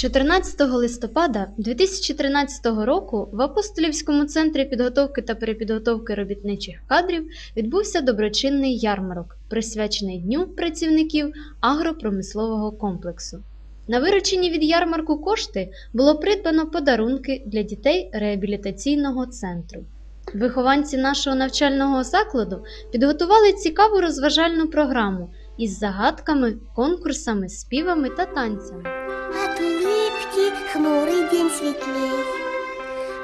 14 листопада 2013 року в Апостолівському центрі підготовки та перепідготовки робітничих кадрів відбувся доброчинний ярмарок, присвячений Дню працівників агропромислового комплексу. На виручені від ярмарку кошти було придбано подарунки для дітей реабілітаційного центру. Вихованці нашого навчального закладу підготували цікаву розважальну програму із загадками, конкурсами, співами та танцями. От улыбки хмурый день светлей,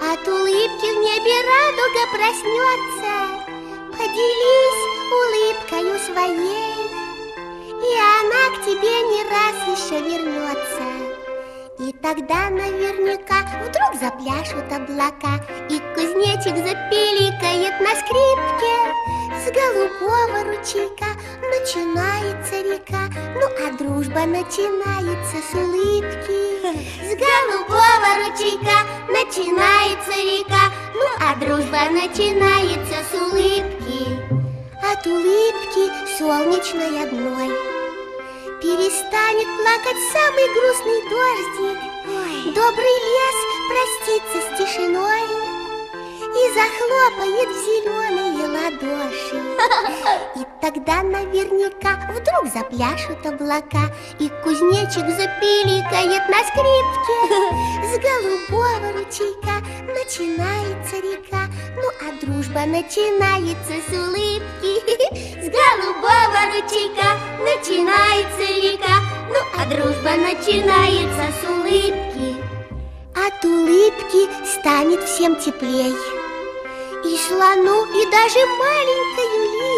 От улыбки в небе радуга проснется. Поделись улыбкою своей, И она к тебе не раз еще вернется. И тогда наверняка вдруг запляшут облака, И кузнечик запиликает на скрипке. С голубого ручейка начинается река, Ну а дружба начинается с улыбки. С голубого ручейка начинается река, Ну а дружба начинается с улыбки. От улыбки солнечной одной Перестанет плакать самый грустный дождик Добрый лес простится с тишиной И захлопает в зеленые ладоши тогда наверняка вдруг запляшут облака И кузнечик запиликает на скрипке. С голубого ручейка начинается река Ну а дружба начинается с улыбки. С голубого ручейка начинается река Ну а дружба начинается с улыбки. От улыбки станет всем теплей. И слону, и даже маленькой улитке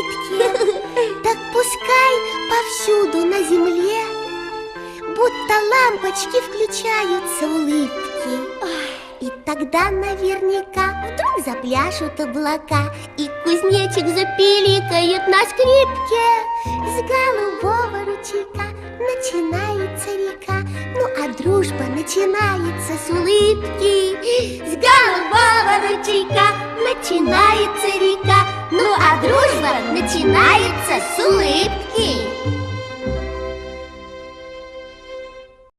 Будто лампочки включаются улыбки. И тогда наверняка вдруг запляшут облака И кузнечик запиликает на скрипке. С голубого ручейка начинается река Ну а дружба начинается с улыбки. С голубого ручейка начинается река Ну а дружба начинается с улыбки